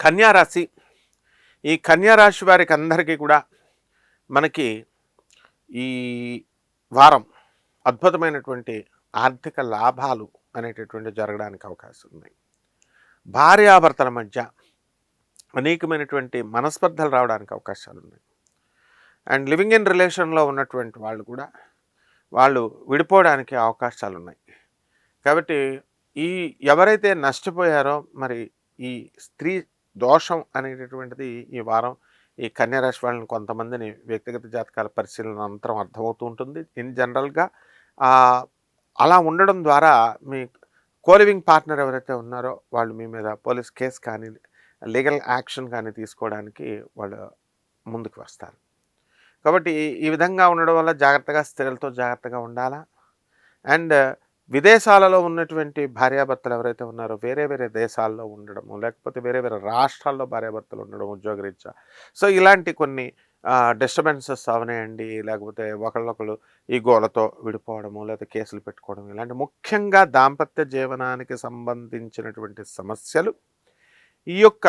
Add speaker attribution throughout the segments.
Speaker 1: కన్యారాశి. ఈ కన్యారాశి వారికి అందరికీ కూడా మనకి ఈ వారం అద్భుతమైనటువంటి ఆర్థిక లాభాలు అనేటటువంటి జరగడానికి అవకాశం ఉన్నాయి. భార్యాభర్తల మధ్య అనేకమైనటువంటి మనస్పర్ధలు రావడానికి అవకాశాలు ఉన్నాయి. అండ్ లివింగ్ ఇన్ రిలేషన్లో ఉన్నటువంటి వాళ్ళు కూడా వాళ్ళు విడిపోవడానికి అవకాశాలు ఉన్నాయి. కాబట్టి ఈ ఎవరైతే నష్టపోయారో మరి ఈ స్త్రీ దోషం అనేటటువంటిది ఈ వారం ఈ కన్యారాశి వాళ్ళని కొంతమందిని వ్యక్తిగత జాతకాల పరిశీలన అనంతరం అర్థమవుతూ ఉంటుంది. ఇన్ జనరల్గా అలా ఉండడం ద్వారా మీ కోలివింగ్ పార్ట్నర్ ఎవరైతే ఉన్నారో వాళ్ళు మీ మీద పోలీస్ కేసు కానీ లీగల్ యాక్షన్ కానీ తీసుకోవడానికి వాళ్ళు ముందుకు వస్తారు. కాబట్టి ఈ విధంగా ఉండడం వల్ల జాగ్రత్తగా స్త్రీలతో జాగ్రత్తగా ఉండాలా? అండ్ విదేశాలలో ఉన్నటువంటి భార్యాభర్తలు ఎవరైతే ఉన్నారో వేరే వేరే దేశాల్లో ఉండడము లేకపోతే వేరే వేరే రాష్ట్రాల్లో భార్యాభర్తలు ఉండడం ఉద్యోగరీత్యా. సో ఇలాంటి కొన్ని డిస్టర్బెన్సెస్ అవనాయండి. లేకపోతే ఒకళ్ళొకళ్ళు ఈ గోలతో విడిపోవడము లేకపోతే కేసులు పెట్టుకోవడం ఇలాంటి ముఖ్యంగా దాంపత్య జీవనానికి సంబంధించినటువంటి సమస్యలు. ఈ యొక్క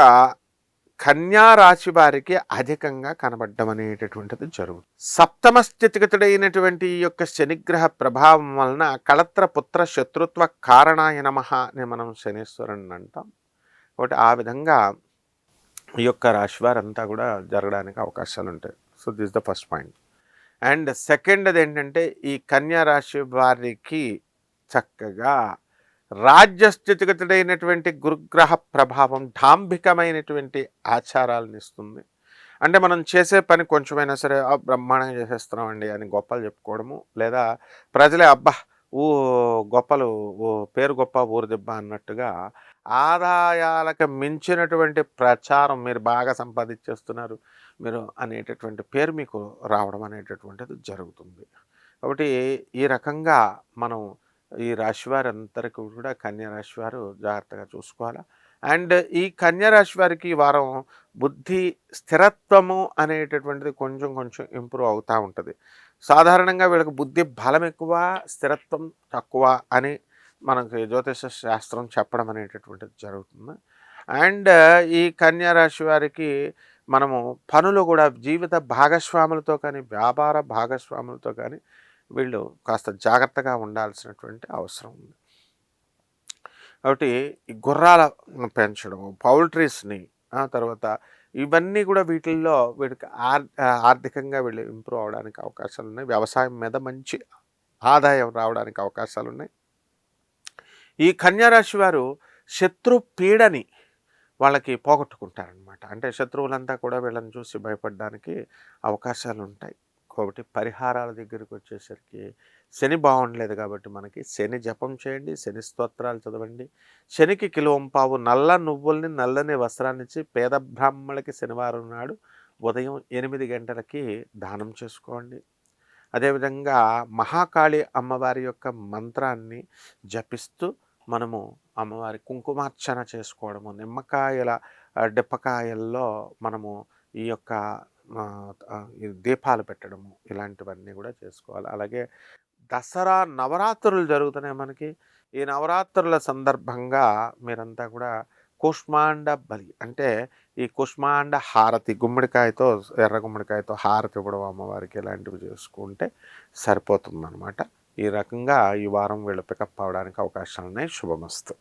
Speaker 1: కన్యా రాశి వారికి అధికంగా కనబడడం అనేటటువంటిది జరుగుతుంది. సప్తమ స్థితిగతుడైనటువంటి ఈ యొక్క శనిగ్రహ ప్రభావం వలన కళత్ర పుత్ర శత్రుత్వ కారణాయ నమ అని మనం శనీశ్వరుని అంటాం. కాబట్టి ఆ విధంగా ఈ యొక్క రాశి వారంతా కూడా జరగడానికి అవకాశాలు ఉంటాయి so this the first point. And second అది ఏంటంటే ఈ కన్యా రాశి వారికి చక్కగా రాజ్యస్థితిగతుడైనటువంటి గురుగ్రహ ప్రభావం ఢాంభికమైనటువంటి ఆచారాలను ఇస్తుంది. అంటే మనం చేసే పని కొంచెమైనా సరే బ్రహ్మాండంగా చేసేస్తున్నామండి అని గొప్పలు చెప్పుకోవడము లేదా ప్రజలే అబ్బా ఊ గొప్పలు ఓ పేరు గొప్ప ఊరు దెబ్బ అన్నట్టుగా ఆదాయాలకు మించినటువంటి ప్రచారం మీరు బాగా సంపాదించేస్తున్నారు మీరు అనేటటువంటి పేరు మీకు రావడం అనేటటువంటిది జరుగుతుంది. కాబట్టి ఈ రకంగా మనం ఈ రాశి అందరికీ కూడా కన్యా రాశి వారు జాగ్రత్తగా చూసుకోవాలి. అండ్ ఈ కన్యా రాశి వారికి ఈ వారం బుద్ధి స్థిరత్వము అనేటటువంటిది కొంచెం కొంచెం ఇంప్రూవ్ అవుతూ ఉంటుంది. సాధారణంగా వీళ్ళకి బుద్ధి బలం ఎక్కువ స్థిరత్వం తక్కువ అని మనకి జ్యోతిష శాస్త్రం చెప్పడం అనేటటువంటిది జరుగుతుంది. అండ్ ఈ కన్యా రాశి వారికి మనము పనులు కూడా జీవిత భాగస్వాములతో కానీ వ్యాపార భాగస్వాములతో కానీ వీళ్ళు కాస్త జాగ్రత్తగా ఉండాల్సినటువంటి అవసరం ఉంది. కాబట్టి ఈ గుర్రాల పెంచడం పౌల్ట్రీస్ని తర్వాత ఇవన్నీ కూడా వీటిల్లో వీడికి ఆర్థికంగా వీళ్ళు ఇంప్రూవ్ అవడానికి అవకాశాలు ఉన్నాయి. వ్యవసాయం మీద మంచి ఆదాయం రావడానికి అవకాశాలు ఉన్నాయి. ఈ కన్యారాశి వారు శత్రు పీడని వాళ్ళకి పోగొట్టుకుంటారనమాట అంటే శత్రువులంతా కూడా వీళ్ళని చూసి భయపడడానికి అవకాశాలు ఉంటాయి. కాబట్టి పరిహారాల దగ్గరికి వచ్చేసరికి శని బాగుండలేదు కాబట్టి మనకి. శని జపం చేయండి శని స్తోత్రాలు చదవండి. శనికి కిలోంపావు నల్ల నువ్వుల్ని నల్లని వస్త్రాన్నిచ్చి పేద బ్రాహ్మణులకి శనివారం నాడు ఉదయం ఎనిమిది గంటలకి దానం చేసుకోండి. అదేవిధంగా మహాకాళి అమ్మవారి యొక్క మంత్రాన్ని జపిస్తూ మనము అమ్మవారి కుంకుమార్చన చేసుకోవడము నిమ్మకాయల డిప్పకాయల్లో మనము ఈ యొక్క దీపాలు పెట్టడము ఇలాంటివన్నీ కూడా చేసుకోవాలి. అలాగే దసరా నవరాత్రులు జరుగుతున్నాయి మనకి. ఈ నవరాత్రుల సందర్భంగా మీరంతా కూడా కుష్మాండ బలి అంటే ఈ కుష్మాండ హారతి గుమ్మడికాయతో ఎర్ర గుమ్మడికాయతో హారతి ఇవ్వడం అమ్మవారికి ఇలాంటివి చేసుకుంటే సరిపోతుందన్నమాట. ఈ రకంగా ఈ వారం వీళ్ళు పికప్ అవడానికి అవకాశాలు ఉన్నాయి శుభమస్తు.